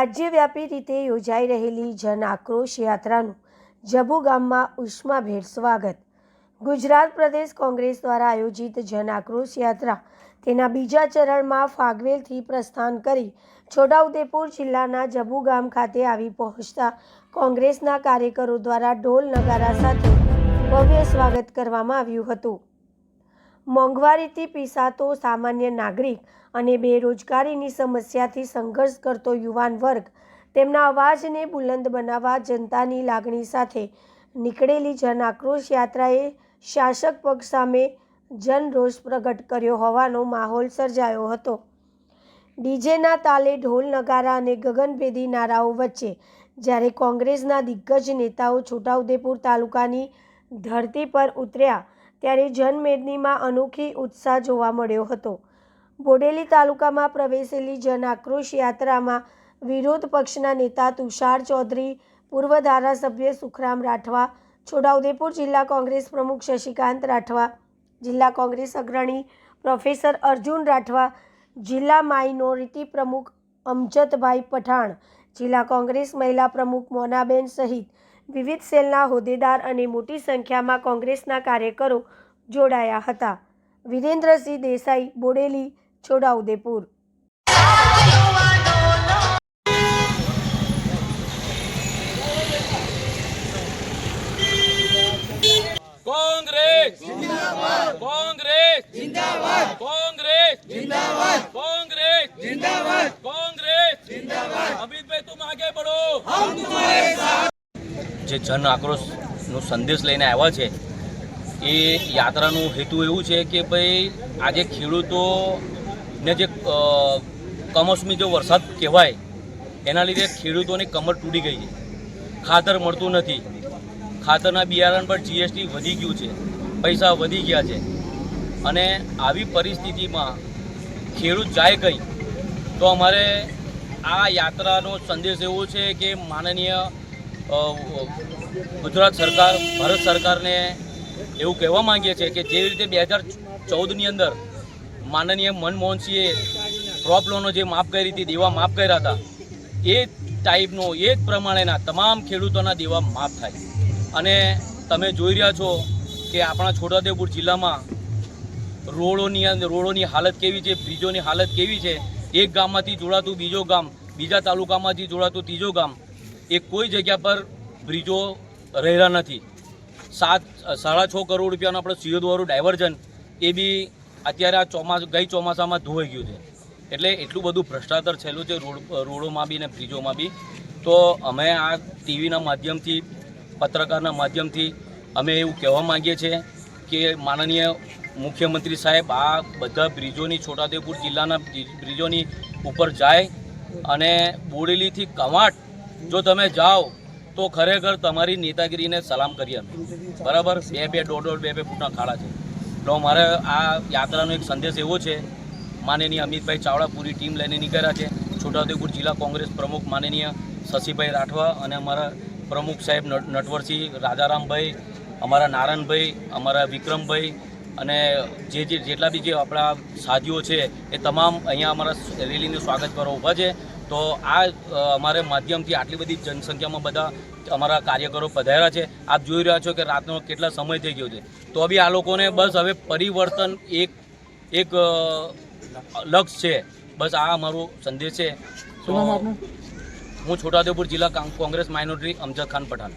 રાજ્યવ્યાપી રીતે યોજાઈ રહેલી જન આક્રોશ યાત્રાનું જબુ ગામમાં ઉષ્માભેર સ્વાગત. ગુજરાત પ્રદેશ કોંગ્રેસ દ્વારા આયોજિત જન આક્રોશ યાત્રા તેના બીજા ચરણમાં ફાગવેલથી પ્રસ્થાન કરી છોટાઉદેપુર જિલ્લાના જબુ ગામ ખાતે આવી પહોંચતા કોંગ્રેસના કાર્યકરો દ્વારા ઢોલ નગારા સાથે ભવ્ય સ્વાગત કરવામાં આવ્યું હતું. મોંઘવારીથી પીસાતો સામાન્ય નાગરિક અને બેરોજગારીની સમસ્યાથી સંઘર્ષ કરતો યુવાન વર્ગ તેમના અવાજને બુલંદ બનાવવા જનતાની લાગણી સાથે નીકળેલી જન આક્રોશ યાત્રાએ શાસક પક્ષ સામે જનરોષ પ્રગટ કર્યો હોવાનો માહોલ સર્જાયો હતો. ડીજેના તાલે ઢોલ નગારા અને ગગનભેદી નારાઓ વચ્ચે જ્યારે કોંગ્રેસના દિગ્ગજ નેતાઓ છોટાઉદેપુર તાલુકાની ધરતી પર ઉતર્યા ત્યારે જનમેદનીમાં અનોખી ઉત્સાહ જોવા મળ્યો હતો. બોડેલી તાલુકામાં પ્રવેશેલી જન આક્રોશ યાત્રામાં વિરોધ પક્ષના નેતા તુષાર ચૌધરી, પૂર્વ ધારાસભ્ય સુખરામ રાઠવા, છોટાઉદેપુર જિલ્લા કોંગ્રેસ પ્રમુખ શશિકાંત રાઠવા, જિલ્લા કોંગ્રેસ અગ્રણી પ્રોફેસર અર્જુન રાઠવા, જિલ્લા માઇનોરિટી પ્રમુખ અમજદભાઈ પઠાણ, જિલ્લા કોંગ્રેસ મહિલા પ્રમુખ મોનાબેન સહિત વિવિધ સેલના હોદ્દેદાર અને મોટી સંખ્યામાં કોંગ્રેસના કાર્યકરો જોડાયા હતા. વિરેન્દ્રસિંહ દેસાઈ બોડેલી છોટાઉદેપુર જે જન આક્રોશનો સંદેશ લઈને આવ્યા છે, એ યાત્રાનું હેતુ એવું છે કે ભાઈ, આજે ખેડૂતોને જે કમોસમી જો વરસાદ કહેવાય, એના લીધે ખેડૂતોની કમર તૂટી ગઈ છે. ખાતર મળતું નથી. ખાતરના બિયારણ પર જીએસટી વધી ગયું છે. પૈસા વધી ગયા છે. અને આવી પરિસ્થિતિમાં ખેડૂત જાય કંઈ, તો અમારે આ યાત્રાનો સંદેશ એવો છે કે માનનીય ગુજરાત સરકાર, ભારત સરકારને એવું કહેવા માંગીએ છીએ કે જેવી રીતે બે હજાર ચૌદની અંદર માનનીય મનમોહનસિંહે ક્રોપ લોનો જે માફ કરી હતી, દેવા માફ કર્યા હતા, એ ટાઈપનો એ જ પ્રમાણેના તમામ ખેડૂતોના દેવા માફ થાય. અને તમે જોઈ રહ્યા છો કે આપણા છોટાઉદેપુર જિલ્લામાં રોડોની અંદર, રોડોની હાલત કેવી છે, બ્રિજોની હાલત કેવી છે, એક ગામમાંથી જોડાતું બીજો ગામ, બીજા તાલુકામાંથી જોડાતું ત્રીજો ગામ એ કોઈ જગ્યા પર બ્રિજો રહેલા નથી. સાત, સાડા છ કરોડ રૂપિયાનું આપણે સિયોદવાળું ડાયવર્ઝન એ બી અત્યારે આ ચોમાસ, ગઈ ચોમાસામાં ધોવાઈ ગયું છે. એટલે એટલું બધું ભ્રષ્ટાચાર છેલ્લું છે, રોડ, રોડોમાં બી ને બ્રિજોમાં બી. તો અમે આ ટીવીના માધ્યમથી, પત્રકારના માધ્યમથી અમે એવું કહેવા માંગીએ છીએ કે માનનીય મુખ્યમંત્રી સાહેબ આ બધા બ્રિજોની છોટાઉદેપુર જિલ્લાના બ્રિજોની ઉપર જાય અને બોડેલીથી કવાંટ જો તમે જાઓ, તો ખરેખર તમારી નેતાગીરીને સલામ કરીએ અમે. બરાબર? બે બે દોઢ દોઢ, બે બે ફૂટના ખાડા છે. તો મારે આ યાત્રાનો એક સંદેશ એવો છે, માનનીય અમિતભાઈ ચાવડા પૂરી ટીમ લઈને નીકળ્યા છે. છોટાઉદેપુર જિલ્લા કોંગ્રેસ પ્રમુખ માનનીય શશીભાઈ રાઠવા અને અમારા પ્રમુખ સાહેબ નટ- નટવરસિંહ રાજારામભાઈ, અમારા નારાયણભાઈ અમારા વિક્રમભાઈ અને જે જે, જેટલા બી જે આપણા સાધીઓ છે, એ તમામ અહીંયા અમારા રેલીનું સ્વાગત કરવા ઊભા છે. તો આ અમારે માધ્યમથી આટલી બધી જનસંખ્યામાં બધા અમારા કાર્યકરો પધાર્યા છે. આપ જોઈ રહ્યા છો કે રાતનો કેટલા સમય થઈ ગયો છે. તો બી આ લોકોને બસ હવે પરિવર્તન એક એક લક્ષ છે. બસ આ અમારો સંદેશ છે. હું છોટાઉદેપુર જિલ્લા કોંગ્રેસ માઇનોરિટી અમજદ ખાન પઠાણ.